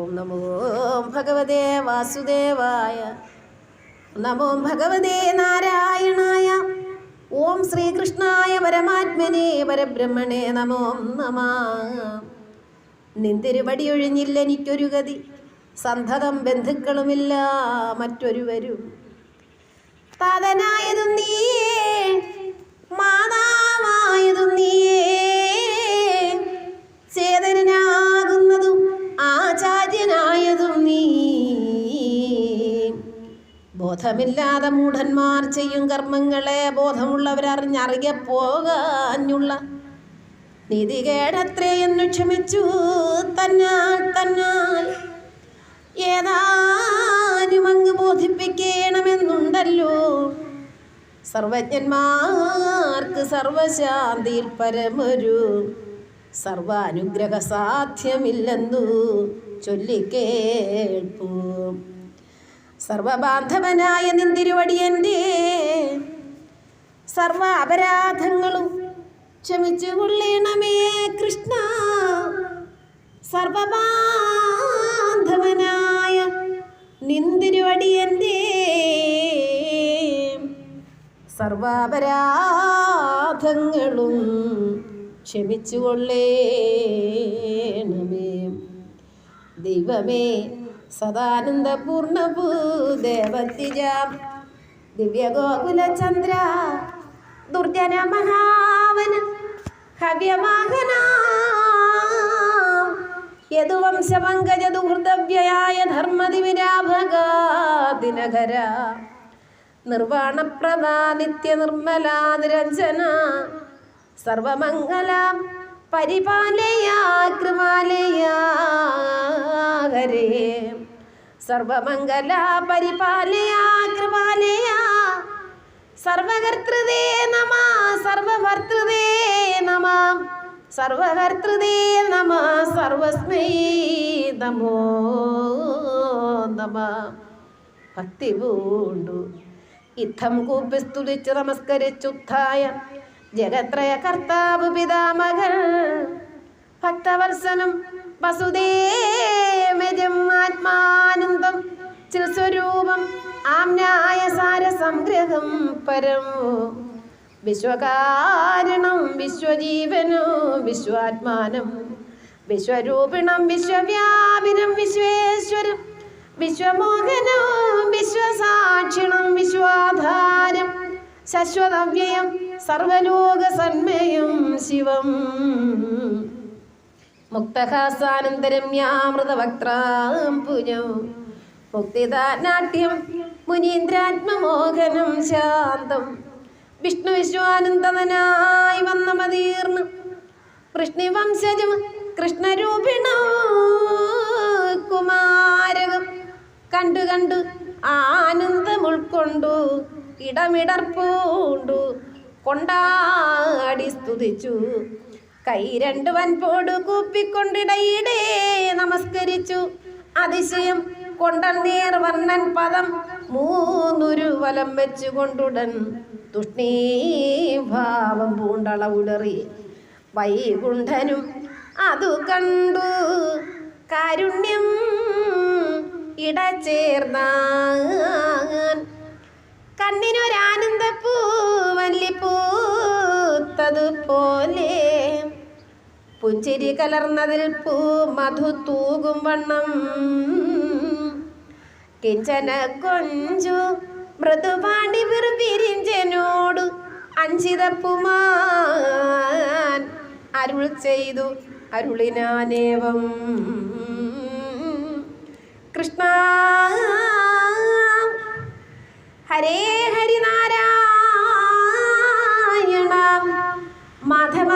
ഓം നമോ ഭഗവതേ വാസുദേവായ. നമോ ഭഗവതേ നാരായണായ. ഓം ശ്രീകൃഷ്ണായ പരമാത്മനെ പരബ്രഹ്മണേ നമോ നമ. നിന്തിരുപടിയൊഴിഞ്ഞില്ല എനിക്കൊരു ഗതി. സന്തതം ബന്ധുക്കളുമില്ല മറ്റൊരുവരും. താതനായതും നീയേ മാതാവായതും നീയേ ബോധമില്ലാതെ മൂഢന്മാർ ചെയ്യും കർമ്മങ്ങളെ ബോധമുള്ളവരറിഞ്ഞറിയ പോകാനുള്ള നീതികേടത്രയെന്നു ക്ഷമിച്ചു. തന്നാൽ തന്നാൽ ഏതാനും അങ്ങ് ബോധിപ്പിക്കണമെന്നുണ്ടല്ലോ. സർവജ്ഞന്മാർക്ക് സർവശാന്തിയിൽ പരമൊരു സർവാനുഗ്രഹ സാധ്യമില്ലെന്നു ചൊല്ലിക്കേൾപ്പൂ. സർവബാന്ധവനായ നിന്തിരുവടിയന്റെ സർവ അപരാധങ്ങളും ക്ഷമിച്ചു കൊള്ളണമേ കൃഷ്ണ. സർവബാന്ധവനായ നിന്തിരുവടിയന്റെ സർവാപരാധങ്ങളും ക്ഷമിച്ചു കൊള്ളേണമേ ദൈവമേ സദാനന്ദപൂർണഭൂ ദേവത്തിജാം ദിവ്യഗോകുലചന്ദ്ര ദുർജന മഹാവന ഹവ്യവാഹന. യദുവംശപങ്കജ ദുഹൃതവ്യയായ ധർമ്മദിവിരാഭക ദിനകര നിർവാണപ്രദ നിത്യനിർമ്മല നിരഞ്ജന സർവമംഗല പരിപാലയാ കൃമാലയാ ഹരേ. സർവമംഗല പരിപാലയ കൃപാലയ. സർവകർത്തൃതേ നമ സർവഭർത്തൃതേ നമ. സർവകർത്തൃതേ നമ സർവസ്മൈ നമോ നമ. ഭക്തി പൂണ്ടു ഇത്തം കൂപ്പി സ്തുതിച്ച് നമസ്കരിച്ചുത്ഥായ ജഗത്രയ കർത്താവ് പിതാമകൻ ഭക്തവത്സനം വസുദേവജം ആത്മാനന്ദം ചിൽസ്വരൂപം ആംനായ സാരസംഗ്രഹം പരം. വിശ്വകാരണം വിശ്വജീവനോ വിശ്വാത്മാനം വിശ്വരൂപിണം വിശ്വവ്യാപിനം വിശ്വേശ്വരം വിശ്വമോഹനോ വിശ്വസാക്ഷിണം വിശ്വാധാരം ശശ്വതവ്യയം സർവലോകസന്മയം ശിവം. മുക്തഹാസാനന്തരമ്യാമൃതവക്ത്രാം പുജം. മുക്തിദാനാട്യം മുനീന്ദ്രാത്മമോഹനം ശാന്തം. വിഷ്ണു വിശ്വാനന്ദനായി വന്ന മതീർന്ന് വൃഷ്ണിവംശജം കൃഷ്ണരൂപിണ കുമാരകം കണ്ടു കണ്ടു ആനന്ദം ഉൾക്കൊണ്ടു ഇടമിടർപ്പൂണ്ടു കൊണ്ടാടി സ്തുതിച്ചു. കൈ രണ്ട് വൻപോട് കൂപ്പിക്കൊണ്ടിടയിടേ നമസ്കരിച്ചു. അതിശയം കൊണ്ടൻ നേർ വർണൻ പദം മൂന്നുരു വലം വെച്ചു കൊണ്ടുടൻ തുഷ്ണീഭാവം പൂണ്ടളവുടറി വൈകുണ്ഠനും അതു കണ്ടു. കാരുണ്യം ഇടചേർന്നാൻ കണ്ണിനൊരാനന്ദപ്പൂ പുഞ്ചിരി കലർന്നതിൽ പൂ മധു തൂകും വണ്ണം. കിഞ്ചന കൊഞ്ചു മൃദുപാണി വിരിഞ്ചനോടു അഞ്ചിതപ്പുമാൻ അരുൾ ചെയ്തു അരുളിനാനേവം. കൃഷ്ണ ഹരേ ഹരിനാരായണ മാധവ